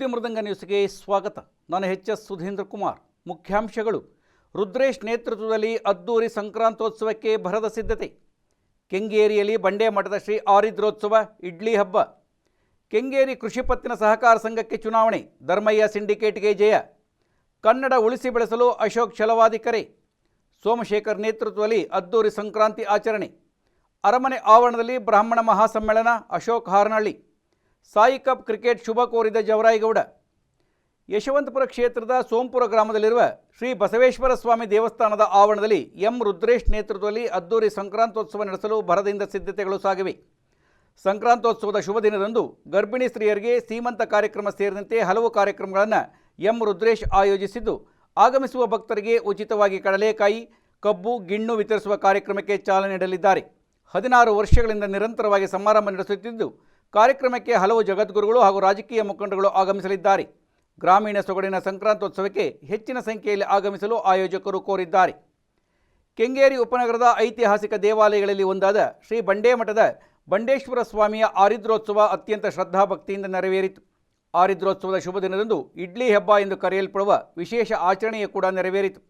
ಸುದ್ದಿ ಮೃದಂಗ ನ್ಯೂಸ್ಗೆ ಸ್ವಾಗತ. ನಾನು ಎಚ್ ಎಸ್ ಸುಧೀಂದ್ರ ಕುಮಾರ್. ಮುಖ್ಯಾಂಶಗಳು. ರುದ್ರೇಶ್ ನೇತೃತ್ವದಲ್ಲಿ ಅದ್ದೂರಿ ಸಂಕ್ರಾಂತೋತ್ಸವಕ್ಕೆ ಭರದ ಸಿದ್ಧತೆ. ಕೆಂಗೇರಿಯಲ್ಲಿ ಬಂಡೆ ಮಠದ ಶ್ರೀ ಆರಿದ್ರೋತ್ಸವ, ಇಡ್ಲಿ ಹಬ್ಬ. ಕೆಂಗೇರಿ ಕೃಷಿ ಪತ್ತಿನ ಸಹಕಾರ ಸಂಘಕ್ಕೆ ಚುನಾವಣೆ, ಧರ್ಮಯ್ಯ ಸಿಂಡಿಕೇಟ್ಗೆ ಜಯ. ಕನ್ನಡ ಉಳಿಸಿ ಬೆಳೆಸಲು ಅಶೋಕ್ ಛಲವಾದಿ ಕರೆ. ಸೋಮಶೇಖರ್ ನೇತೃತ್ವದಲ್ಲಿ ಅದ್ದೂರಿ ಸಂಕ್ರಾಂತಿ ಆಚರಣೆ. ಅರಮನೆ ಆವರಣದಲ್ಲಿ ಬ್ರಾಹ್ಮಣ ಮಹಾಸಮ್ಮೇಳನ, ಅಶೋಕ್ ಹಾರನಹಳ್ಳಿ. ಸಾಯಿ ಕಪ್ ಕ್ರಿಕೆಟ್ ಶುಭ ಕೋರಿದ ಜವರಾಯಗೌಡ. ಯಶವಂತಪುರ ಕ್ಷೇತ್ರದ ಸೋಂಪುರ ಗ್ರಾಮದಲ್ಲಿರುವ ಶ್ರೀ ಬಸವೇಶ್ವರ ಸ್ವಾಮಿ ದೇವಸ್ಥಾನದ ಆವರಣದಲ್ಲಿ ಎಂ ರುದ್ರೇಶ್ ನೇತೃತ್ವದಲ್ಲಿ ಅದ್ದೂರಿ ಸಂಕ್ರಾಂತೋತ್ಸವ ನಡೆಸಲು ಭರದಿಂದ ಸಿದ್ಧತೆಗಳು ಸಾಗಿವೆ. ಸಂಕ್ರಾಂತೋತ್ಸವದ ಶುಭ ದಿನದಂದು ಗರ್ಭಿಣಿ ಸ್ತ್ರೀಯರಿಗೆ ಸೀಮಂತ ಕಾರ್ಯಕ್ರಮ ಸೇರಿದಂತೆ ಹಲವು ಕಾರ್ಯಕ್ರಮಗಳನ್ನು ಎಂ ರುದ್ರೇಶ್ ಆಯೋಜಿಸಿದ್ದು, ಆಗಮಿಸುವ ಭಕ್ತರಿಗೆ ಉಚಿತವಾಗಿ ಕಡಲೆಕಾಯಿ, ಕಬ್ಬು, ಗಿಣ್ಣು ವಿತರಿಸುವ ಕಾರ್ಯಕ್ರಮಕ್ಕೆ ಚಾಲನೆ ನೀಡಲಿದ್ದಾರೆ. ಹದಿನಾರು ವರ್ಷಗಳಿಂದ ನಿರಂತರವಾಗಿ ಸಮಾರಂಭ ನಡೆಸುತ್ತಿದ್ದು ಕಾರ್ಯಕ್ರಮಕ್ಕೆ ಹಲವು ಜಗದ್ಗುರುಗಳು ಹಾಗೂ ರಾಜಕೀಯ ಮುಖಂಡಗಳು ಆಗಮಿಸಲಿದ್ದಾರೆ. ಗ್ರಾಮೀಣ ಸೊಗಡಿನ ಸಂಕ್ರಾಂತೋತ್ಸವಕ್ಕೆ ಹೆಚ್ಚಿನ ಸಂಖ್ಯೆಯಲ್ಲಿ ಆಗಮಿಸಲು ಆಯೋಜಕರು ಕೋರಿದ್ದಾರೆ. ಕೆಂಗೇರಿ ಉಪನಗರದ ಐತಿಹಾಸಿಕ ದೇವಾಲಯಗಳಲ್ಲಿ ಒಂದಾದ ಶ್ರೀ ಬಂಡೇಮಠದ ಬಂಡೇಶ್ವರ ಸ್ವಾಮಿಯ ಆರಿದ್ರೋತ್ಸವ ಅತ್ಯಂತ ಶ್ರದ್ಧಾಭಕ್ತಿಯಿಂದ ನೆರವೇರಿತು. ಆರಿದ್ರೋತ್ಸವದ ಶುಭ ದಿನದಂದು ಇಡ್ಲಿ ಹಬ್ಬ ಎಂದು ಕರೆಯಲ್ಪಡುವ ವಿಶೇಷ ಆಚರಣೆಯು ಕೂಡ ನೆರವೇರಿತು.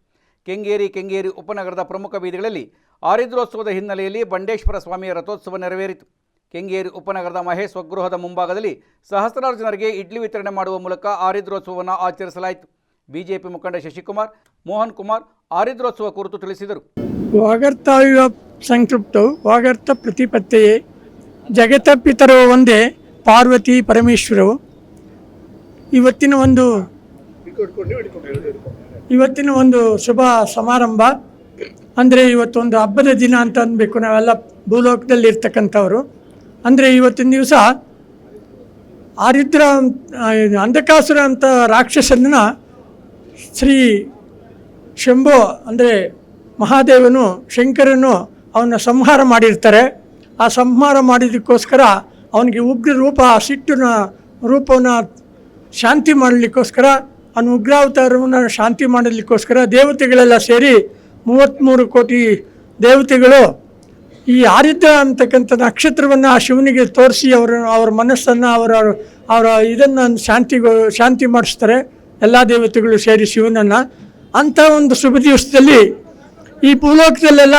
ಕೆಂಗೇರಿ ಕೆಂಗೇರಿ ಉಪನಗರದ ಪ್ರಮುಖ ಬೀದಿಗಳಲ್ಲಿ ಆರಿದ್ರೋತ್ಸವದ ಹಿನ್ನೆಲೆಯಲ್ಲಿ ಬಂಡೇಶ್ವರ ಸ್ವಾಮಿಯ ರಥೋತ್ಸವ ನೆರವೇರಿತು. ಕೆಂಗೇರಿ ಉಪನಗರದ ಮಹೇಶ್ ಸ್ವಗೃಹದ ಮುಂಭಾಗದಲ್ಲಿ ಸಹಸ್ರಾರು ಜನರಿಗೆ ಇಡ್ಲಿ ವಿತರಣೆ ಮಾಡುವ ಮೂಲಕ ಆರಿದ್ರೋತ್ಸವವನ್ನು ಆಚರಿಸಲಾಯಿತು. ಬಿಜೆಪಿ ಮುಖಂಡ ಶಶಿಕುಮಾರ್, ಮೋಹನ್ ಕುಮಾರ್ ಆರಿದ್ರೋತ್ಸವ ಕುರಿತು ತಿಳಿಸಿದರು. ವಾಗರ್ತಾಯುವ ಸಂತೃಪ್ತೌ ವಾಗರ್ತ ಪ್ರತಿಪತ್ತೆಯೇ. ಜಗತಪಿತರೋ ಒಂದೇ, ಪಾರ್ವತಿ ಪರಮೇಶ್ವರವು. ಇವತ್ತಿನ ಒಂದು ಇವತ್ತಿನ ಒಂದು ಶುಭ ಸಮಾರಂಭ. ಅಂದರೆ ಇವತ್ತೊಂದು ಹಬ್ಬದ ದಿನ ಅಂತ ಅನ್ಬೇಕು ನಾವೆಲ್ಲ ಭೂಲೋಕದಲ್ಲಿ ಇರ್ತಕ್ಕಂಥವ್ರು ಅಂದರೆ ಇವತ್ತಿನ ದಿವಸ ಆರಿದ್ರ ಅಂಧಕಾಸುರ ಅಂತ ರಾಕ್ಷಸನ ಶ್ರೀ ಶಂಭೋ, ಅಂದರೆ ಮಹಾದೇವನು, ಶಂಕರನು ಅವನ ಸಂಹಾರ ಮಾಡಿರ್ತಾರೆ. ಆ ಸಂಹಾರ ಮಾಡಿದ್ದಕ್ಕೋಸ್ಕರ ಅವನಿಗೆ ಉಗ್ರ ರೂಪ, ಆ ಸಿಟ್ಟಿನ ರೂಪವನ್ನು ಶಾಂತಿ ಮಾಡಲಿಕ್ಕೋಸ್ಕರ, ಅವನ ಉಗ್ರಾವತಾರವನ್ನು ಶಾಂತಿ ಮಾಡಲಿಕ್ಕೋಸ್ಕರ ದೇವತೆಗಳೆಲ್ಲ ಸೇರಿ ಮೂವತ್ತ್ಮೂರು ಕೋಟಿ ದೇವತೆಗಳು ಈ ಆರಿದ್ಯ ಅಂತಕ್ಕಂಥ ನಕ್ಷತ್ರವನ್ನು ಆ ಶಿವನಿಗೆ ತೋರಿಸಿ ಅವರ, ಅವ್ರ ಮನಸ್ಸನ್ನು ಅವರ ಅವರ ಇದನ್ನು ಶಾಂತಿ ಶಾಂತಿ ಮಾಡಿಸ್ತಾರೆ. ಎಲ್ಲ ದೇವತೆಗಳು ಸೇರಿ ಶಿವನನ್ನು. ಅಂಥ ಒಂದು ಶುಭ ದಿವಸದಲ್ಲಿ ಈ ಭೂಲೋಕದಲ್ಲೆಲ್ಲ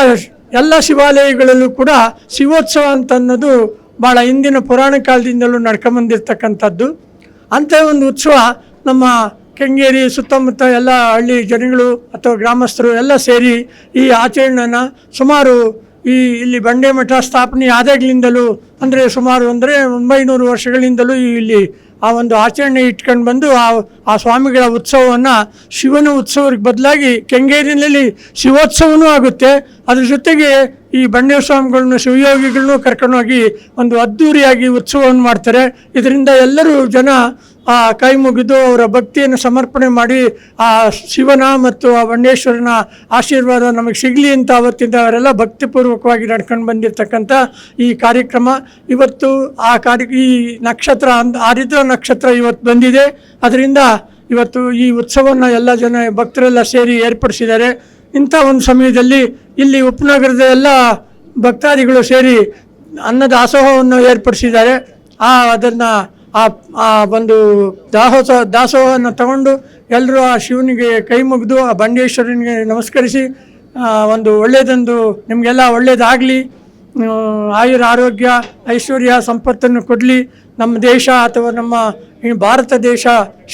ಎಲ್ಲ ಶಿವಾಲಯಗಳಲ್ಲೂ ಕೂಡ ಶಿವೋತ್ಸವ ಅಂತ ಅನ್ನೋದು ಭಾಳ ಹಿಂದಿನ ಪುರಾಣ ಕಾಲದಿಂದಲೂ ನಡ್ಕೊಂಬಂದಿರ್ತಕ್ಕಂಥದ್ದು. ಅಂಥ ಒಂದು ಉತ್ಸವ ನಮ್ಮ ಕೆಂಗೇರಿ ಸುತ್ತಮುತ್ತ ಎಲ್ಲ ಹಳ್ಳಿ ಜನಗಳು ಅಥವಾ ಗ್ರಾಮಸ್ಥರು ಎಲ್ಲ ಸೇರಿ ಈ ಆಚರಣೆನ ಸುಮಾರು ಈ ಇಲ್ಲಿ ಬಂಡೆ ಮಠ ಸ್ಥಾಪನೆ ಆದಾಗ್ಲಿಂದಲೂ, ಅಂದರೆ ಸುಮಾರು ಅಂದರೆ ಒಂಬೈನೂರು ವರ್ಷಗಳಿಂದಲೂ ಇಲ್ಲಿ ಆ ಒಂದು ಆಚರಣೆ ಇಟ್ಕೊಂಡು ಬಂದು ಆ ಆ ಸ್ವಾಮಿಗಳ ಉತ್ಸವವನ್ನು ಶಿವನ ಉತ್ಸವಕ್ಕೆ ಬದಲಾಗಿ ಕೆಂಗೇರಿನಲ್ಲಿ ಶಿವೋತ್ಸವನೂ ಆಗುತ್ತೆ. ಅದ್ರ ಜೊತೆಗೆ ಈ ಬಂಡೆ ಸ್ವಾಮಿಗಳನ್ನು ಶಿವಯೋಗಿಗಳನ್ನೂ ಕರ್ಕೊಂಡೋಗಿ ಒಂದು ಅದ್ಧೂರಿಯಾಗಿ ಉತ್ಸವವನ್ನು ಮಾಡ್ತಾರೆ. ಇದರಿಂದ ಎಲ್ಲರೂ ಜನ ಆ ಕೈ ಮುಗಿದು ಅವರ ಭಕ್ತಿಯನ್ನು ಸಮರ್ಪಣೆ ಮಾಡಿ ಆ ಶಿವನ ಮತ್ತು ಆ ಬಂಡೇಶ್ವರನ ಆಶೀರ್ವಾದ ನಮಗೆ ಸಿಗಲಿ ಅಂತ ಅವತ್ತಿಂದ ಅವರೆಲ್ಲ ಭಕ್ತಿಪೂರ್ವಕವಾಗಿ ನಡ್ಕೊಂಡು ಬಂದಿರತಕ್ಕಂಥ ಈ ಕಾರ್ಯಕ್ರಮ. ಇವತ್ತು ಆ ಕಾರ್ಯ, ಈ ನಕ್ಷತ್ರ ಅಂದ ಆರಿದ್ರ ನಕ್ಷತ್ರ ಇವತ್ತು ಬಂದಿದೆ. ಅದರಿಂದ ಇವತ್ತು ಈ ಉತ್ಸವವನ್ನು ಎಲ್ಲ ಜನ ಭಕ್ತರೆಲ್ಲ ಸೇರಿ ಏರ್ಪಡಿಸಿದ್ದಾರೆ. ಇಂಥ ಒಂದು ಸಮಯದಲ್ಲಿ ಇಲ್ಲಿ ಉಪನಗರದ ಎಲ್ಲ ಭಕ್ತಾದಿಗಳು ಸೇರಿ ಅನ್ನದಾಸೋಹವನ್ನು ಏರ್ಪಡಿಸಿದ್ದಾರೆ. ಆ ಅದನ್ನು ಆ ಆ ಒಂದು ದಾಸೋಹ ದಾಸೋಹವನ್ನು ತಗೊಂಡು ಎಲ್ಲರೂ ಆ ಶಿವನಿಗೆ ಕೈ ಮುಗಿದು ಆ ಬಂಡೇಶ್ವರನಿಗೆ ನಮಸ್ಕರಿಸಿ ಒಂದು ಒಳ್ಳೆಯದೊಂದು, ನಿಮಗೆಲ್ಲ ಒಳ್ಳೆಯದಾಗಲಿ ಆಯುರ ಆರೋಗ್ಯ, ಐಶ್ವರ್ಯ, ಸಂಪತ್ತನ್ನು ಕೊಡಲಿ. ನಮ್ಮ ದೇಶ ಅಥವಾ ನಮ್ಮ ಭಾರತ ದೇಶ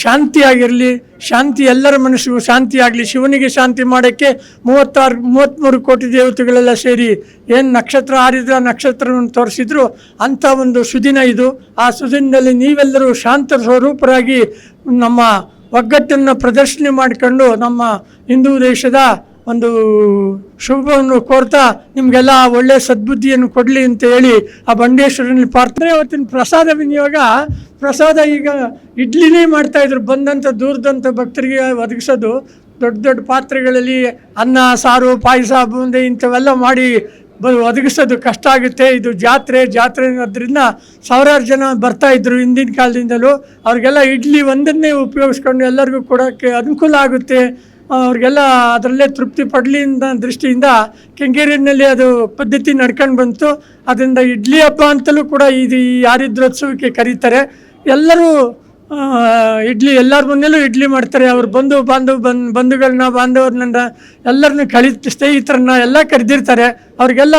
ಶಾಂತಿಯಾಗಿರಲಿ, ಶಾಂತಿ ಎಲ್ಲರ ಮನಸ್ಸಿಗೂ ಶಾಂತಿಯಾಗಲಿ, ಶಿವನಿಗೆ ಶಾಂತಿ ಮಾಡೋಕ್ಕೆ ಮೂವತ್ತಾರು, ಮೂವತ್ತ್ಮೂರು ಕೋಟಿ ದೇವತೆಗಳೆಲ್ಲ ಸೇರಿ ಏನು ನಕ್ಷತ್ರ ಆರಿದ್ರ ನಕ್ಷತ್ರವನ್ನು ತೋರಿಸಿದ್ರು ಅಂಥ ಒಂದು ಸುದಿನ ಇದು. ಆ ಸುದಿನದಲ್ಲಿ ನೀವೆಲ್ಲರೂ ಶಾಂತ ಸ್ವರೂಪರಾಗಿ ನಮ್ಮ ಒಗ್ಗಟ್ಟನ್ನು ಪ್ರದರ್ಶನ ಮಾಡಿಕೊಂಡು ನಮ್ಮ ಹಿಂದೂ ದೇಶದ ಒಂದು ಶುಭವನ್ನು ಕೋರ್ತಾ ನಿಮಗೆಲ್ಲ ಒಳ್ಳೆ ಸದ್ಬುದ್ಧಿಯನ್ನು ಕೊಡಲಿ ಅಂತ ಹೇಳಿ ಆ ಬಂಡೇಶ್ವರನಲ್ಲಿ ಪ್ರಾರ್ಥನೆ. ಅವತ್ತಿನ ಪ್ರಸಾದ ವಿನಿಯೋಗ, ಪ್ರಸಾದ ಈಗ ಇಡ್ಲಿನೇ ಮಾಡ್ತಾಯಿದ್ರು ಬಂದಂಥ ದೂರದಂಥ ಭಕ್ತರಿಗೆ ಒದಗಿಸೋದು. ದೊಡ್ಡ ದೊಡ್ಡ ಪಾತ್ರೆಗಳಲ್ಲಿ ಅನ್ನ, ಸಾರು, ಪಾಯಸ, ಬೂಂದಿ ಇಂಥವೆಲ್ಲ ಮಾಡಿ ಬ, ಒದಗಿಸೋದು ಕಷ್ಟ ಆಗುತ್ತೆ. ಇದು ಜಾತ್ರೆ ಜಾತ್ರೆ ಅನ್ನೋದ್ರಿಂದ ಸಾವಿರಾರು ಜನ ಬರ್ತಾ ಇದ್ರು ಹಿಂದಿನ ಕಾಲದಿಂದಲೂ. ಅವ್ರಿಗೆಲ್ಲ ಇಡ್ಲಿ ಒಂದನ್ನೇ ಉಪಯೋಗಿಸ್ಕೊಂಡು ಎಲ್ಲರಿಗೂ ಕೊಡೋಕ್ಕೆ ಅನುಕೂಲ ಆಗುತ್ತೆ. ಅವ್ರಿಗೆಲ್ಲ ಅದರಲ್ಲೇ ತೃಪ್ತಿ ಪಡಲಿ ಅಂತ ದೃಷ್ಟಿಯಿಂದ ಕೆಂಗೇರಿನಲ್ಲಿ ಅದು ಪದ್ಧತಿ ನಡ್ಕೊಂಡು ಬಂತು. ಅದರಿಂದ ಇಡ್ಲಿ ಹಬ್ಬ ಅಂತಲೂ ಕೂಡ ಇದು ಈ ಆರಿದ್ರೋತ್ಸವಕ್ಕೆ ಕರೀತಾರೆ. ಎಲ್ಲರೂ ಇಡ್ಲಿ, ಎಲ್ಲರ ಮನೇಲೂ ಇಡ್ಲಿ ಮಾಡ್ತಾರೆ. ಅವ್ರು ಬಂಧು ಬಾಂಧವ ಬಂದ್ ಬಂಧುಗಳನ್ನ ಬಾಂಧವ್ರನ್ನ ಎಲ್ಲರನ್ನ ಕಳಿ, ಸ್ನೇಹಿತರನ್ನ ಎಲ್ಲ ಕರೆದಿರ್ತಾರೆ. ಅವ್ರಿಗೆಲ್ಲ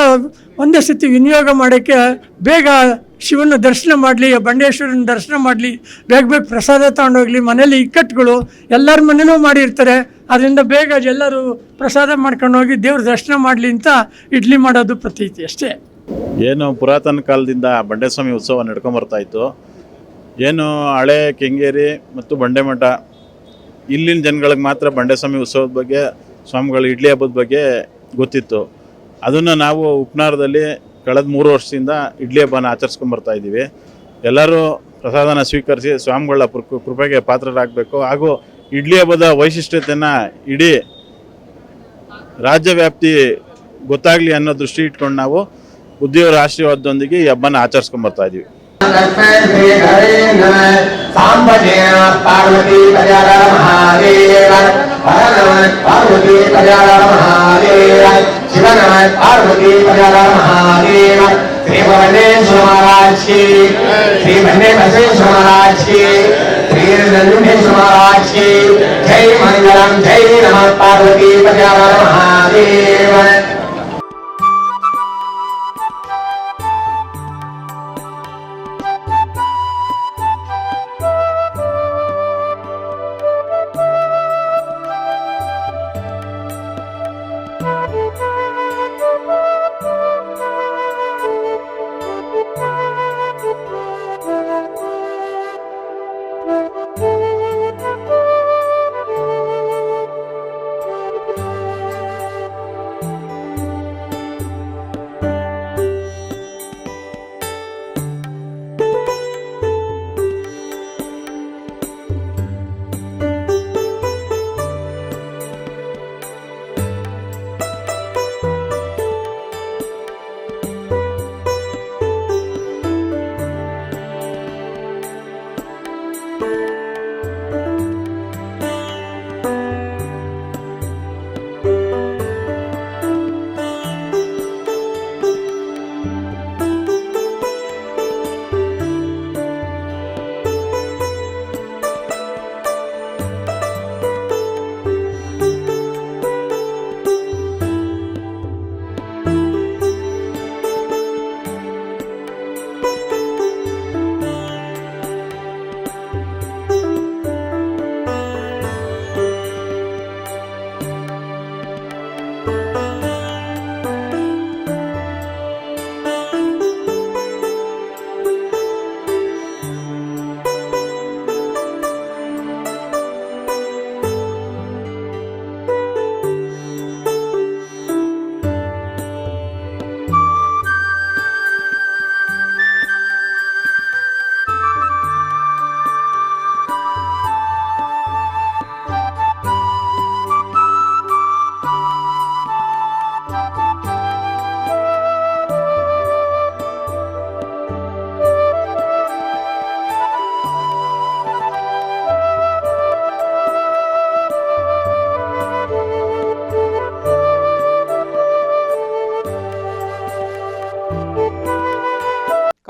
ಒಂದೇ ಸತಿ ವಿನಿಯೋಗ ಮಾಡೋಕ್ಕೆ ಬೇಗ ಶಿವನ ದರ್ಶನ ಮಾಡಲಿ, ಬಂಡೇಶ್ವರನ ದರ್ಶನ ಮಾಡಲಿ, ಬೇಗ ಬೇಗ ಪ್ರಸಾದ ತಗೊಂಡೋಗ್ಲಿ, ಮನೇಲಿ ಇಕ್ಕಟ್ಟುಗಳು ಎಲ್ಲರ ಮನೇಲೂ ಮಾಡಿರ್ತಾರೆ. ಅದರಿಂದ ಬೇಗ ಎಲ್ಲರೂ ಪ್ರಸಾದ ಮಾಡ್ಕೊಂಡು ಹೋಗಿ ದೇವ್ರ ದರ್ಶನ ಮಾಡಲಿ ಅಂತ ಇಡ್ಲಿ ಮಾಡೋದು ಪ್ರತೀತಿ ಅಷ್ಟೇ. ಏನು ಪುರಾತನ ಕಾಲದಿಂದ ಬಂಡೇಸ್ವಾಮಿ ಉತ್ಸವ ನಡ್ಕೊಂಬರ್ತಾ ಇತ್ತು. ಏನು ಹಳೆ ಕೆಂಗೇರಿ ಮತ್ತು ಬಂಡೆಮಠ ಇಲ್ಲಿನ ಜನಗಳಿಗೆ ಮಾತ್ರ ಬಂಡೆಸ್ವಾಮಿ ಉತ್ಸವದ ಬಗ್ಗೆ, ಸ್ವಾಮಿಗಳು ಇಡ್ಲಿ ಹಬ್ಬದ ಬಗ್ಗೆ ಗೊತ್ತಿತ್ತು. ಅದನ್ನು ನಾವು ಉಪನಾರದಲ್ಲಿ ಕಳೆದ ಮೂರು ವರ್ಷದಿಂದ ಇಡ್ಲಿ ಹಬ್ಬನ ಆಚರಿಸ್ಕೊಂಬರ್ತಾ ಇದ್ದೀವಿ. ಎಲ್ಲರೂ ಪ್ರಸಾದನ ಸ್ವೀಕರಿಸಿ ಸ್ವಾಮಿಗಳ ಕೃಪೆಗೆ ಪಾತ್ರರಾಗಬೇಕು. ಹಾಗೂ ಇಡ್ಲಿ ಹಬ್ಬದ ವೈಶಿಷ್ಟ್ಯತೆಯನ್ನು ಇಡೀ ರಾಜ್ಯ ವ್ಯಾಪ್ತಿ ಗೊತ್ತಾಗಲಿ ಅನ್ನೋ ದೃಷ್ಟಿ ಇಟ್ಕೊಂಡು ನಾವು ಉದ್ಯೋಗ ಆಶೀರ್ವಾದದೊಂದಿಗೆ ಈ ಹಬ್ಬನ ಆಚರಿಸ್ಕೊಂಬರ್ತಾ ಇದ್ದೀವಿ. पार्वती महादेव हर पार्वती महादेव शिव नम पार्वती प्रजा महादेव श्री भवनेश्वर महाराज की श्री भने बसेश्वर महाराज की श्री नंदुनेश्वर महाराज की जय मंगलम जय नम पार्वती कजार महादेव।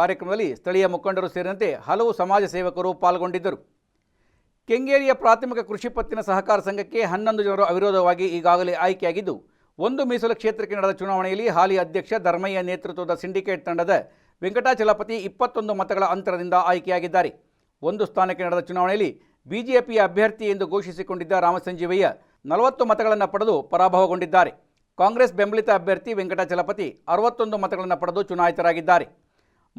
ಕಾರ್ಯಕ್ರಮದಲ್ಲಿ ಸ್ಥಳೀಯ ಮುಖಂಡರು ಸೇರಿದಂತೆ ಹಲವು ಸಮಾಜ ಸೇವಕರು ಪಾಲ್ಗೊಂಡಿದ್ದರು. ಕೆಂಗೇರಿಯ ಪ್ರಾಥಮಿಕ ಕೃಷಿ ಪತ್ತಿನ ಸಹಕಾರ ಸಂಘಕ್ಕೆ ಹನ್ನೊಂದು ಜನರು ಅವಿರೋಧವಾಗಿ ಈಗಾಗಲೇ ಆಯ್ಕೆಯಾಗಿದ್ದು, ಒಂದು ಮೀಸಲು ಕ್ಷೇತ್ರಕ್ಕೆ ನಡೆದ ಚುನಾವಣೆಯಲ್ಲಿ ಹಾಲಿ ಅಧ್ಯಕ್ಷ ಧರ್ಮಯ್ಯ ನೇತೃತ್ವದ ಸಿಂಡಿಕೇಟ್ ತಂಡದ ವೆಂಕಟಾಚಲಪತಿ ಇಪ್ಪತ್ತೊಂದು ಮತಗಳ ಅಂತರದಿಂದ ಆಯ್ಕೆಯಾಗಿದ್ದಾರೆ. ಒಂದು ಸ್ಥಾನಕ್ಕೆ ನಡೆದ ಚುನಾವಣೆಯಲ್ಲಿ ಬಿಜೆಪಿಯ ಅಭ್ಯರ್ಥಿ ಎಂದು ಘೋಷಿಸಿಕೊಂಡಿದ್ದ ರಾಮಸಂಜೀವಯ್ಯ ನಲವತ್ತು ಮತಗಳನ್ನು ಪಡೆದು ಪರಾಭವಗೊಂಡಿದ್ದಾರೆ. ಕಾಂಗ್ರೆಸ್ ಬೆಂಬಲಿತ ಅಭ್ಯರ್ಥಿ ವೆಂಕಟಾಚಲಪತಿ ಅರವತ್ತೊಂದು ಮತಗಳನ್ನು ಪಡೆದು ಚುನಾಯಿತರಾಗಿದ್ದಾರೆ.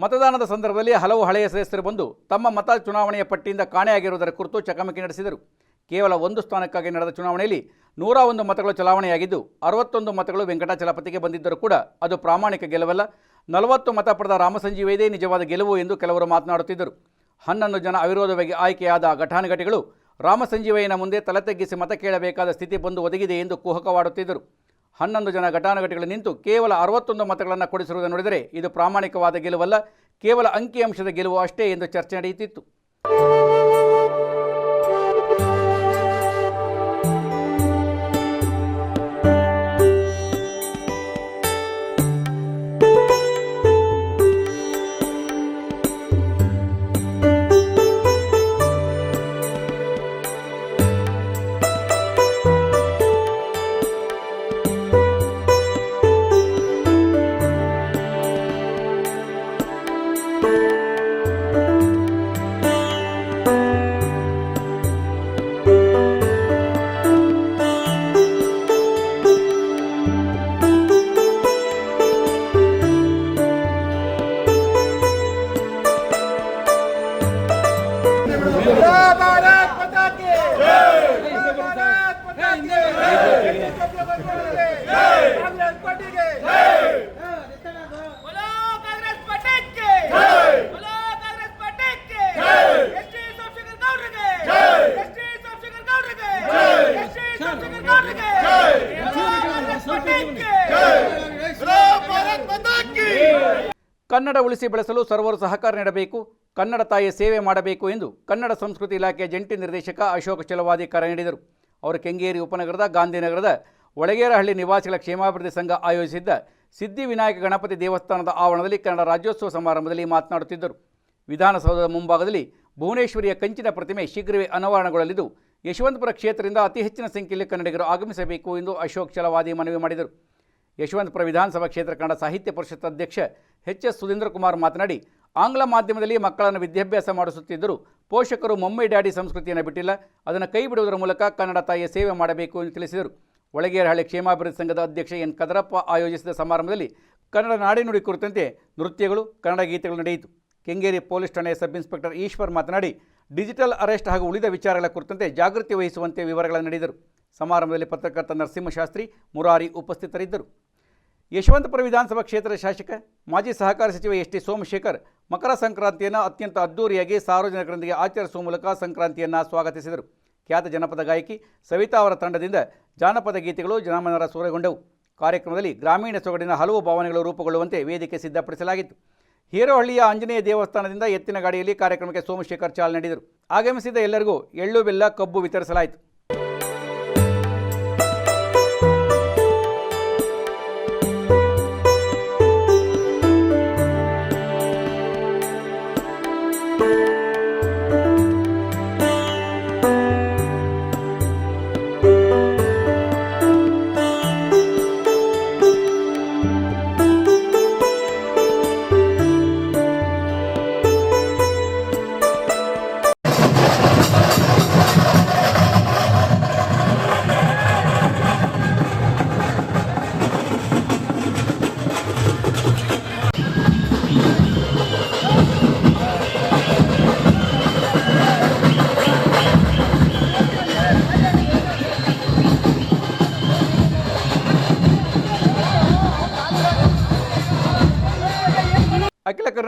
ಮತದಾನದ ಸಂದರ್ಭದಲ್ಲಿ ಹಲವು ಹಳೆಯ ಸದಸ್ಯರು ಬಂದು ತಮ್ಮ ಮತ ಚುನಾವಣೆಯ ಪಟ್ಟಿಯಿಂದ ಕಾಣೆಯಾಗಿರುವುದರ ಕುರಿತು ಚಕಮಕಿ ನಡೆಸಿದರು. ಕೇವಲ ಒಂದು ಸ್ಥಾನಕ್ಕಾಗಿ ನಡೆದ ಚುನಾವಣೆಯಲ್ಲಿ ನೂರ ಒಂದು ಮತಗಳು ಚಲಾವಣೆಯಾಗಿದ್ದು, ಅರವತ್ತೊಂದು ಮತಗಳು ವೆಂಕಟಾಚಲಪತಿಗೆ ಬಂದಿದ್ದರೂ ಕೂಡ ಅದು ಪ್ರಾಮಾಣಿಕ ಗೆಲುವಲ್ಲ. ನಲವತ್ತು ಮತ ಪಡೆದ ರಾಮಸಂಜೀವೈದೇ ನಿಜವಾದ ಗೆಲುವು ಎಂದು ಕೆಲವರು ಮಾತನಾಡುತ್ತಿದ್ದರು. ಹನ್ನೊಂದು ಜನ ಅವಿರೋಧವಾಗಿ ಆಯ್ಕೆಯಾದ ಘಟಾನುಘಟಿಗಳು ರಾಮಸಂಜೀವಯ್ಯನ ಮುಂದೆ ತಲೆ ತಗ್ಗಿಸಿ ಮತ ಕೇಳಬೇಕಾದ ಸ್ಥಿತಿ ಬಂದು ಒದಗಿದೆ ಎಂದು ಕುಹಕವಾಡುತ್ತಿದ್ದರು. ಹನ್ನೊಂದು ಜನ ಘಟಾನುಘಟಿಗಳು ನಿಂತು ಕೇವಲ ಅರವತ್ತೊಂದು ಮತಗಳನ್ನು ಕೊಡಿಸಿರುವುದನ್ನು ನೋಡಿದರೆ ಇದು ಪ್ರಾಮಾಣಿಕವಾದ ಗೆಲುವಲ್ಲ, ಕೇವಲ ಅಂಕಿಅಂಶದ ಗೆಲುವು ಅಷ್ಟೇ ಎಂದು ಚರ್ಚೆ ನಡೆಯುತ್ತಿತ್ತು. ಉಳಿಸಿ ಬೆಳೆಸಲು ಸರ್ವರು ಸಹಕಾರ ನೀಡಬೇಕು, ಕನ್ನಡ ತಾಯಿಯ ಸೇವೆ ಮಾಡಬೇಕು ಎಂದು ಕನ್ನಡ ಸಂಸ್ಕೃತಿ ಇಲಾಖೆಯ ಜಂಟಿ ನಿರ್ದೇಶಕ ಅಶೋಕ್ ಚಲವಾದಿ ಕರೆ ನೀಡಿದರು. ಅವರು ಕೆಂಗೇರಿ ಉಪನಗರದ, ಗಾಂಧಿನಗರದ, ಒಳಗೇರಹಳ್ಳಿ ನಿವಾಸಿಗಳ ಕ್ಷೇಮಾಭಿವೃದ್ಧಿ ಸಂಘ ಆಯೋಜಿಸಿದ್ದ ಸಿದ್ಧಿವಿನಾಯಕ ಗಣಪತಿ ದೇವಸ್ಥಾನದ ಆವರಣದಲ್ಲಿ ಕನ್ನಡ ರಾಜ್ಯೋತ್ಸವ ಸಮಾರಂಭದಲ್ಲಿ ಮಾತನಾಡುತ್ತಿದ್ದರು. ವಿಧಾನಸೌಧದ ಮುಂಭಾಗದಲ್ಲಿ ಭುವನೇಶ್ವರಿಯ ಕಂಚಿನ ಪ್ರತಿಮೆ ಶೀಘ್ರವೇ ಅನಾವರಣಗೊಳ್ಳಲಿದ್ದು, ಯಶವಂತಪುರ ಕ್ಷೇತ್ರದಿಂದ ಅತಿ ಹೆಚ್ಚಿನ ಸಂಖ್ಯೆಯಲ್ಲಿ ಕನ್ನಡಿಗರು ಆಗಮಿಸಬೇಕು ಎಂದು ಅಶೋಕ್ ಚಲವಾದಿ ಮನವಿ ಮಾಡಿದರು. ಯಶವಂತಪುರ ವಿಧಾನಸಭಾ ಕ್ಷೇತ್ರ ಕನ್ನಡ ಸಾಹಿತ್ಯ ಪರಿಷತ್ ಅಧ್ಯಕ್ಷ ಎಚ್ ಎಸ್ ಸುಧೀಂದ್ರ ಕುಮಾರ್ ಮಾತನಾಡಿ, ಆಂಗ್ಲ ಮಾಧ್ಯಮದಲ್ಲಿ ಮಕ್ಕಳನ್ನು ವಿದ್ಯಾಭ್ಯಾಸ ಮಾಡಿಸುತ್ತಿದ್ದರೂ ಪೋಷಕರು ಮೊಮ್ಮೈ, ಡ್ಯಾಡಿ ಸಂಸ್ಕೃತಿಯನ್ನು ಬಿಟ್ಟಿಲ್ಲ. ಅದನ್ನು ಕೈ ಬಿಡುವುದರ ಮೂಲಕ ಕನ್ನಡ ತಾಯಿಯ ಸೇವೆ ಮಾಡಬೇಕು ಎಂದು ತಿಳಿಸಿದರು. ಒಳಗೇರಹಳ್ಳಿ ಕ್ಷೇಮಾಭಿವೃದ್ಧಿ ಸಂಘದ ಅಧ್ಯಕ್ಷ ಎನ್. ಕದರಪ್ಪ ಆಯೋಜಿಸಿದ ಸಮಾರಂಭದಲ್ಲಿ ಕನ್ನಡ ನಾಡಿನುಡಿ ಕುರಿತಂತೆ ನೃತ್ಯಗಳು, ಕನ್ನಡ ಗೀತೆಗಳು ನಡೆಯಿತು. ಕೆಂಗೇರಿ ಪೊಲೀಸ್ ಠಾಣೆಯ ಸಬ್ ಇನ್ಸ್ಪೆಕ್ಟರ್ ಈಶ್ವರ್ ಮಾತನಾಡಿ, ಡಿಜಿಟಲ್ ಅರೆಸ್ಟ್ ಹಾಗೂ ಉಳಿದ ವಿಚಾರಗಳ ಕುರಿತಂತೆ ಜಾಗೃತಿ ವಹಿಸುವಂತೆ ವಿವರಗಳನ್ನು ನೀಡಿದರು. ಸಮಾರಂಭದಲ್ಲಿ ಪತ್ರಕರ್ತ ನರಸಿಂಹಶಾಸ್ತ್ರಿ ಮುರಾರಿ ಉಪಸ್ಥಿತರಿದ್ದರು. ಯಶವಂತಪುರ ವಿಧಾನಸಭಾ ಕ್ಷೇತ್ರದ ಶಾಸಕ, ಮಾಜಿ ಸಹಕಾರ ಸಚಿವ ಎಸ್ ಟಿ ಸೋಮಶೇಖರ್ ಮಕರ ಸಂಕ್ರಾಂತಿಯನ್ನು ಅತ್ಯಂತ ಅದ್ದೂರಿಯಾಗಿ ಸಾರ್ವಜನಿಕರೊಂದಿಗೆ ಆಚರಿಸುವ ಮೂಲಕ ಸಂಕ್ರಾಂತಿಯನ್ನು ಸ್ವಾಗತಿಸಿದರು. ಖ್ಯಾತ ಜನಪದ ಗಾಯಕಿ ಸವಿತಾ ಅವರ ತಂಡದಿಂದ ಜಾನಪದ ಗೀತೆಗಳು ಜನಮನರ ಸೂರೆಗೊಂಡವು. ಕಾರ್ಯಕ್ರಮದಲ್ಲಿ ಗ್ರಾಮೀಣ ಸೊಗಡಿನ ಹಲವು ಭಾವನೆಗಳು ರೂಪುಗೊಳ್ಳುವಂತೆ ವೇದಿಕೆ ಸಿದ್ಧಪಡಿಸಲಾಗಿತ್ತು. ಹೀರೋಹಳ್ಳಿಯ ಆಂಜನೇಯ ದೇವಸ್ಥಾನದಿಂದ ಎತ್ತಿನ ಗಾಡಿಯಲ್ಲಿ ಕಾರ್ಯಕ್ರಮಕ್ಕೆ ಸೋಮಶೇಖರ್ ಚಾಲನೆ ನೀಡಿದರು. ಆಗಮಿಸಿದ ಎಲ್ಲರಿಗೂ ಎಳ್ಳು, ಬೆಲ್ಲ, ಕಬ್ಬು ವಿತರಿಸಲಾಯಿತು.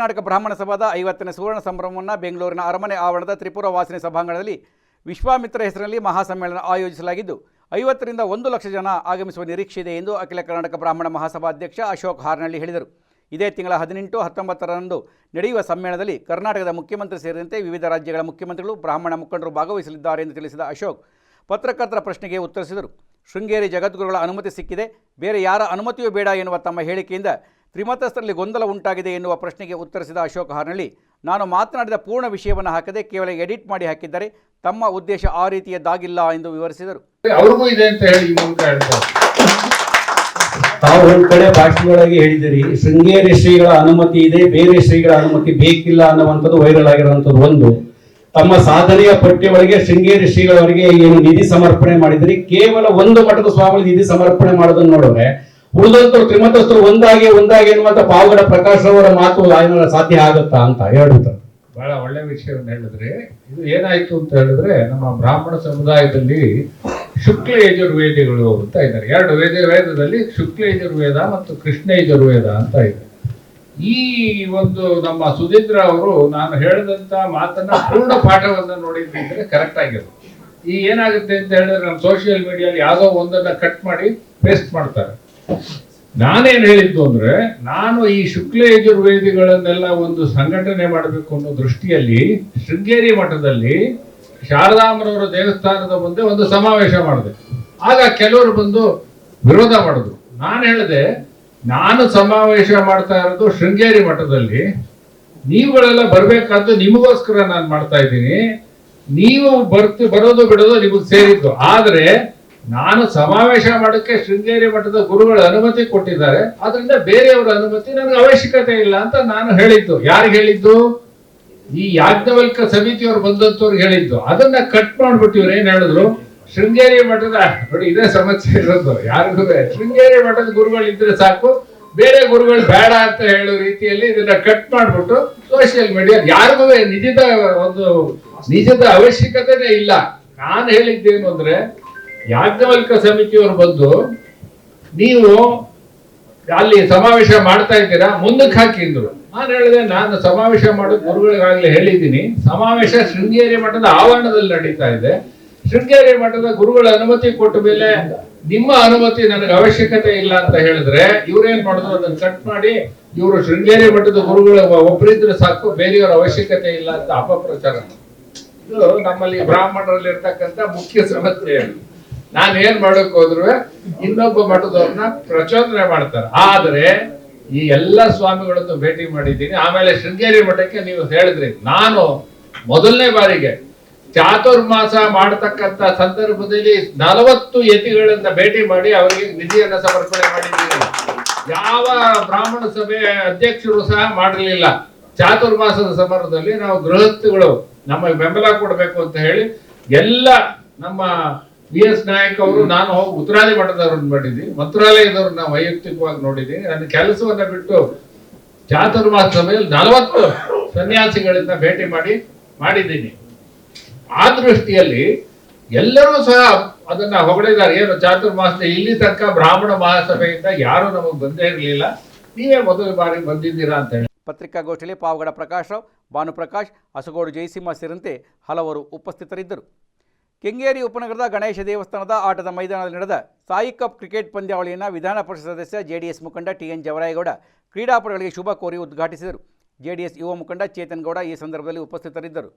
ಕರ್ನಾಟಕ ಬ್ರಾಹ್ಮಣ ಸಭಾದ ಐವತ್ತನೇ ಸುವರ್ಣ ಸಂಭ್ರಮವನ್ನು ಬೆಂಗಳೂರಿನ ಅರಮನೆ ಆವರಣದ ತ್ರಿಪುರ ವಾಸಿನಿ ಸಭಾಂಗಣದಲ್ಲಿ ವಿಶ್ವಾಮಿತ್ರ ಹೆಸರಿನಲ್ಲಿ ಮಹಾಸಮ್ಮೇಳನ ಆಯೋಜಿಸಲಾಗಿದ್ದು, ಐವತ್ತರಿಂದ ಒಂದು ಲಕ್ಷ ಜನ ಆಗಮಿಸುವ ನಿರೀಕ್ಷೆ ಇದೆ ಎಂದು ಅಖಿಲ ಕರ್ನಾಟಕ ಬ್ರಾಹ್ಮಣ ಮಹಾಸಭಾ ಅಧ್ಯಕ್ಷ ಅಶೋಕ್ ಹಾರ್ನಳ್ಳಿ ಹೇಳಿದರು. ಇದೇ ತಿಂಗಳ ಹದಿನೆಂಟು, ಹತ್ತೊಂಬತ್ತರಂದು ನಡೆಯುವ ಸಮ್ಮೇಳನದಲ್ಲಿ ಕರ್ನಾಟಕದ ಮುಖ್ಯಮಂತ್ರಿ ಸೇರಿದಂತೆ ವಿವಿಧ ರಾಜ್ಯಗಳ ಮುಖ್ಯಮಂತ್ರಿಗಳು ಬ್ರಾಹ್ಮಣ ಮುಖಂಡರು ಭಾಗವಹಿಸಲಿದ್ದಾರೆ ಎಂದು ತಿಳಿಸಿದ ಅಶೋಕ್, ಪತ್ರಕರ್ತರ ಪ್ರಶ್ನೆಗೆ ಉತ್ತರಿಸಿದರು. ಶೃಂಗೇರಿ ಜಗದ್ಗುರುಗಳ ಅನುಮತಿ ಸಿಕ್ಕಿದೆ. ಬೇರೆ ಯಾರ ಅನುಮತಿಯೂ ಬೇಡ ಎನ್ನುವ ತಮ್ಮ ಹೇಳಿಕೆಯಿಂದ ತ್ರಿಮತಸ್ಥರಲ್ಲಿ ಗೊಂದಲ ಉಂಟಾಗಿದೆ ಎನ್ನುವ ಪ್ರಶ್ನೆಗೆ ಉತ್ತರಿಸಿದ ಅಶೋಕ್ ಹಾರ್ನಳ್ಳಿ ನಾನು ಮಾತನಾಡಿದ ಪೂರ್ಣ ವಿಷಯವನ್ನು ಹಾಕದೆ ಕೇವಲ ಎಡಿಟ್ ಮಾಡಿ ಹಾಕಿದ್ದಾರೆ ತಮ್ಮ ಉದ್ದೇಶ ಆ ರೀತಿಯದ್ದಾಗಿಲ್ಲ ಎಂದು ವಿವರಿಸಿದರು. ಅವ್ರಿಗೂ ಇದೆ ಅಂತ ಹೇಳಿ ಈ ಮೂಲಕ ಹೇಳ್ತಾರೆ ತಾವು ಒಂದು ಕಡೆ ಭಾಷಣದೊಳಗೆ ಹೇಳಿದಿರಿ ಶೃಂಗೇರಿ ಶ್ರೀಗಳ ಅನುಮತಿ ಇದೆ ಬೇರೆ ಶ್ರೀಗಳ ಅನುಮತಿ ಬೇಕಿಲ್ಲ ಅನ್ನುವಂಥದ್ದು ವೈರಲ್ ಆಗಿರುವಂಥದ್ದು ಒಂದು. ತಮ್ಮ ಸಾಧನೆಯ ಪಟ್ಟಿ ಒಳಗೆ ಶೃಂಗೇರಿ ಶ್ರೀಗಳವರಿಗೆ ಏನು ನಿಧಿ ಸಮರ್ಪಣೆ ಮಾಡಿದ್ರಿ ಕೇವಲ ಒಂದು ಮಠದ ಸ್ವಾಮಿ ನಿಧಿ ಸಮರ್ಪಣೆ ಮಾಡೋದನ್ನು ನೋಡಿದ್ರೆ ಉಳಿದಂತರು ತ್ರಿಮತಸ್ಥರು ಒಂದಾಗಿ ಒಂದಾಗಿ ಎನ್ನುವಂತ ಪಾವಗಡ ಪ್ರಕಾಶ್ ಅವರ ಮಾತು ಏನಾದ್ರು ಸಾಧ್ಯ ಆಗುತ್ತಾ ಅಂತ ಹೇಳುತ್ತಾರೆ ಬಹಳ ಒಳ್ಳೆ ವಿಷಯವನ್ನು ಹೇಳಿದ್ರೆ, ಇದು ಏನಾಯ್ತು ಅಂತ ಹೇಳಿದ್ರೆ, ನಮ್ಮ ಬ್ರಾಹ್ಮಣ ಸಮುದಾಯದಲ್ಲಿ ಶುಕ್ಲ ಯಜುರ್ವೇದಿಗಳು ಅಂತ ಇದ್ದಾರೆ. ಎರಡು ವೇದ, ವೇದದಲ್ಲಿ ಶುಕ್ಲ ಯಜುರ್ವೇದ ಮತ್ತು ಕೃಷ್ಣ ಯಜುರ್ವೇದ ಅಂತ ಇದೆ. ಈ ಒಂದು ನಮ್ಮ ಸುಧೀಂದ್ರ ಅವರು ನಾನು ಹೇಳಿದಂತ ಮಾತನ್ನ ಪೂರ್ಣ ಪಾಠವನ್ನು ನೋಡಿದ್ರೆ ಕರೆಕ್ಟ್ ಆಗಿರೋದು ಈ ಏನಾಗುತ್ತೆ ಅಂತ ಹೇಳಿದ್ರೆ, ನಮ್ಮ ಸೋಷಿಯಲ್ ಮೀಡಿಯಲ್ಲಿ ಯಾವುದೋ ಒಂದನ್ನ ಕಟ್ ಮಾಡಿ ಪೇಸ್ಟ್ ಮಾಡ್ತಾರೆ. ನಾನೇನ್ ಹೇಳಿದ್ದು ಅಂದ್ರೆ, ನಾನು ಈ ಶುಕ್ಲ ಯಜುರ್ವೇದಿಗಳನ್ನೆಲ್ಲ ಒಂದು ಸಂಘಟನೆ ಮಾಡಬೇಕು ಅನ್ನೋ ದೃಷ್ಟಿಯಲ್ಲಿ, ಶೃಂಗೇರಿ ಮಠದಲ್ಲಿ ಶಾರದಾಮನವರ ದೇವಸ್ಥಾನದ ಮುಂದೆ ಒಂದು ಸಮಾವೇಶ ಮಾಡಿದೆ. ಆಗ ಕೆಲವರು ಬಂದು ವಿರೋಧ ಮಾಡಿದ್ರು. ನಾನು ಹೇಳಿದೆ, ನಾನು ಸಮಾವೇಶ ಮಾಡ್ತಾ ಇರೋದು ಶೃಂಗೇರಿ ಮಠದಲ್ಲಿ. ನೀವುಗಳೆಲ್ಲ ಬರ್ಬೇಕಾದ್ದು ನಿಮಗೋಸ್ಕರ ನಾನು ಮಾಡ್ತಾ ಇದ್ದೀನಿ. ನೀವು ಬರ್ತು, ಬರೋದು, ಬಿಡೋದು ನಿಮಗೆ ಸೇರಿದ್ದು. ಆದ್ರೆ ನಾನು ಸಮಾವೇಶ ಮಾಡಕ್ಕೆ ಶೃಂಗೇರಿ ಮಠದ ಗುರುಗಳು ಅನುಮತಿ ಕೊಟ್ಟಿದ್ದಾರೆ. ಅದರಿಂದ ಬೇರೆಯವರ ಅನುಮತಿ ನನಗೆ ಅವಶ್ಯಕತೆ ಇಲ್ಲ ಅಂತ ನಾನು ಹೇಳಿದ್ದು. ಯಾರಿಗೆ ಹೇಳಿದ್ದು? ಈ ಯಾಜ್ಞವಲ್ಕ ಸಮಿತಿಯವರು ಬಂದಂತವ್ರಿಗೆ ಹೇಳಿದ್ದು. ಅದನ್ನ ಕಟ್ ಮಾಡ್ಬಿಟ್ಟು ಇವ್ರು ಏನ್ ಹೇಳಿದ್ರು? ಶೃಂಗೇರಿ ಮಠದ, ನೋಡಿ ಇದೇ ಸಮಸ್ಯೆ ಇರೋದು. ಯಾರಿಗೂ ಶೃಂಗೇರಿ ಮಠದ ಗುರುಗಳು ಇದ್ರೆ ಸಾಕು. ಬೇರೆ ಗುರುಗಳು ಬೇಡ ಅಂತ ಹೇಳೋ ರೀತಿಯಲ್ಲಿ ಇದನ್ನ ಕಟ್ ಮಾಡ್ಬಿಟ್ಟು ಸೋಷಿಯಲ್ ಮೀಡಿಯಾ ಯಾರಿಗೂ ನಿಜದ ಒಂದು, ನಿಜದ ಅವಶ್ಯಕತೆನೇ ಇಲ್ಲ. ನಾನು ಹೇಳಿದ್ದೇನು ಅಂದ್ರೆ ಯಾಜ್ಞವಲ್ಕ ಸಮಿತಿಯವರು ಬಂದು ನೀವು ಅಲ್ಲಿ ಸಮಾವೇಶ ಮಾಡ್ತಾ ಇದ್ದೀರಾ, ಮುಂದಕ್ಕೆ ಹಾಕಿದ್ರು ನಾನು ಹೇಳಿದೆ, ನಾನು ಸಮಾವೇಶ ಮಾಡೋ, ಗುರುಗಳಿಗಾಗಲೇ ಹೇಳಿದ್ದೀನಿ. ಸಮಾವೇಶ ಶೃಂಗೇರಿ ಮಠದ ಆವರಣದಲ್ಲಿ ನಡೀತಾ ಇದೆ. ಶೃಂಗೇರಿ ಮಠದ ಗುರುಗಳ ಅನುಮತಿ ಕೊಟ್ಟ ಮೇಲೆ ನಿಮ್ಮ ಅನುಮತಿ ನನಗೆ ಅವಶ್ಯಕತೆ ಇಲ್ಲ ಅಂತ ಹೇಳಿದ್ರೆ ಇವ್ರೇನ್ ಮಾಡಿದ್ರು? ಅದನ್ನ ಕಟ್ ಮಾಡಿ ಇವರು ಶೃಂಗೇರಿ ಮಠದ ಗುರುಗಳು ಒಬ್ಬರಿದ್ರೆ ಸಾಕು, ಬೇರೆಯವರ ಅವಶ್ಯಕತೆ ಇಲ್ಲ ಅಂತ ಅಪಪ್ರಚಾರ. ಇದು ನಮ್ಮಲ್ಲಿ ಬ್ರಾಹ್ಮಣರಲ್ಲಿ ಇರ್ತಕ್ಕಂಥ ಮುಖ್ಯ ಸಮಸ್ಯೆ ನಾನು ಏನ್ ಮಾಡಕ್ ಹೋದ್ರು ಇನ್ನೊಬ್ಬ ಮಠದವ್ರನ್ನ ಪ್ರಚೋದನೆ ಮಾಡ್ತಾರೆ. ಆದ್ರೆ ಈ ಎಲ್ಲ ಸ್ವಾಮಿಗಳನ್ನು ಭೇಟಿ ಮಾಡಿದ್ದೀನಿ. ಆಮೇಲೆ ಶೃಂಗೇರಿ ಮಠಕ್ಕೆ ನೀವು ಹೇಳಿದ್ರಿ. ನಾನು ಮೊದಲನೇ ಬಾರಿಗೆ ಚಾತುರ್ಮಾಸ ಮಾಡತಕ್ಕಂತ ಸಂದರ್ಭದಲ್ಲಿ ನಲವತ್ತು ಯತಿಗಳನ್ನ ಭೇಟಿ ಮಾಡಿ ಅವರಿಗೆ ನಿಧಿಯನ್ನ ಸಮರ್ಪಣೆ ಮಾಡಿದ್ದೀನಿ. ಯಾವ ಬ್ರಾಹ್ಮಣ ಸಭೆ ಅಧ್ಯಕ್ಷರು ಸಹ ಮಾಡಲಿಲ್ಲ. ಚಾತುರ್ಮಾಸದ ಸಮರದಲ್ಲಿ ನಾವು ಗೃಹಸ್ಥಿಗಳು ನಮಗೆ ಬೆಂಬಲ ಕೊಡಬೇಕು ಅಂತ ಹೇಳಿ ಎಲ್ಲ ನಮ್ಮ ಬಿ ಎಸ್ ನಾಯಕ್ ಅವರು ನಾನು ಹೋಗಿ ಉತ್ತರಾದಿ ಮಠದವ್ರನ್ನ ಮಾಡಿದ್ದೀನಿ ಮಂತ್ರಾಲಯದವ್ರನ್ನ ವೈಯಕ್ತಿಕವಾಗಿ ನೋಡಿದ್ದೀನಿ. ನನ್ನ ಕೆಲಸವನ್ನ ಬಿಟ್ಟು ಚಾತುರ್ಮಾಸ ಸಭೆಯಲ್ಲಿ ನಲವತ್ತು ಸನ್ಯಾಸಿಗಳಿಂದ ಭೇಟಿ ಮಾಡಿ ಮಾಡಿದ್ದೀನಿ. ಆ ದೃಷ್ಟಿಯಲ್ಲಿ ಎಲ್ಲರೂ ಸಹ ಅದನ್ನ ಹೊಗಳಿದ್ದಾರೆ. ಏನು ಚಾತುರ್ಮಾಸದ ಇಲ್ಲಿ ತನಕ ಬ್ರಾಹ್ಮಣ ಮಹಾಸಭೆಯಿಂದ ಯಾರು ನಮಗೆ ಬಂದೇ ಇರಲಿಲ್ಲ. ನೀವೇ ಮೊದಲ ಬಾರಿ ಬಂದಿದ್ದೀರಾ ಅಂತ ಹೇಳಿ ಪತ್ರಿಕಾಗೋಷ್ಠಿಯಲ್ಲಿ ಪಾವಗಡ ಪ್ರಕಾಶ್ ರಾವ್ ಭಾನುಪ್ರಕಾಶ್ ಹಸಗೋಡು ಜಯಸಿಂಹ ಸೇರಿದಂತೆ ಹಲವರು ಉಪಸ್ಥಿತರಿದ್ದರು. ಕೆಂಗೇರಿ ಉಪನಗರದ ಗಣೇಶ ದೇವಸ್ಥಾನದ ಆಟದ ಮೈದಾನದಲ್ಲಿ ನಡೆದ ಸಾಯಿ ಕಪ್ ಕ್ರಿಕೆಟ್ ಪಂದ್ಯಾವಳಿಯನ್ನು ವಿಧಾನ ಪರಿಷತ್ ಸದಸ್ಯ ಜೆಡಿಎಸ್ ಮುಖಂಡ ಟಿಎನ್ ಜವರಾಯಗೌಡ ಕ್ರೀಡಾಪಟುಗಳಿಗೆ ಶುಭ ಕೋರಿ ಉದ್ಘಾಟಿಸಿದರು. ಜೆಡಿಎಸ್ ಯುವ ಮುಖಂಡ ಚೇತನ್ ಗೌಡ ಈ ಸಂದರ್ಭದಲ್ಲಿ ಉಪಸ್ಥಿತರಿದ್ದರು.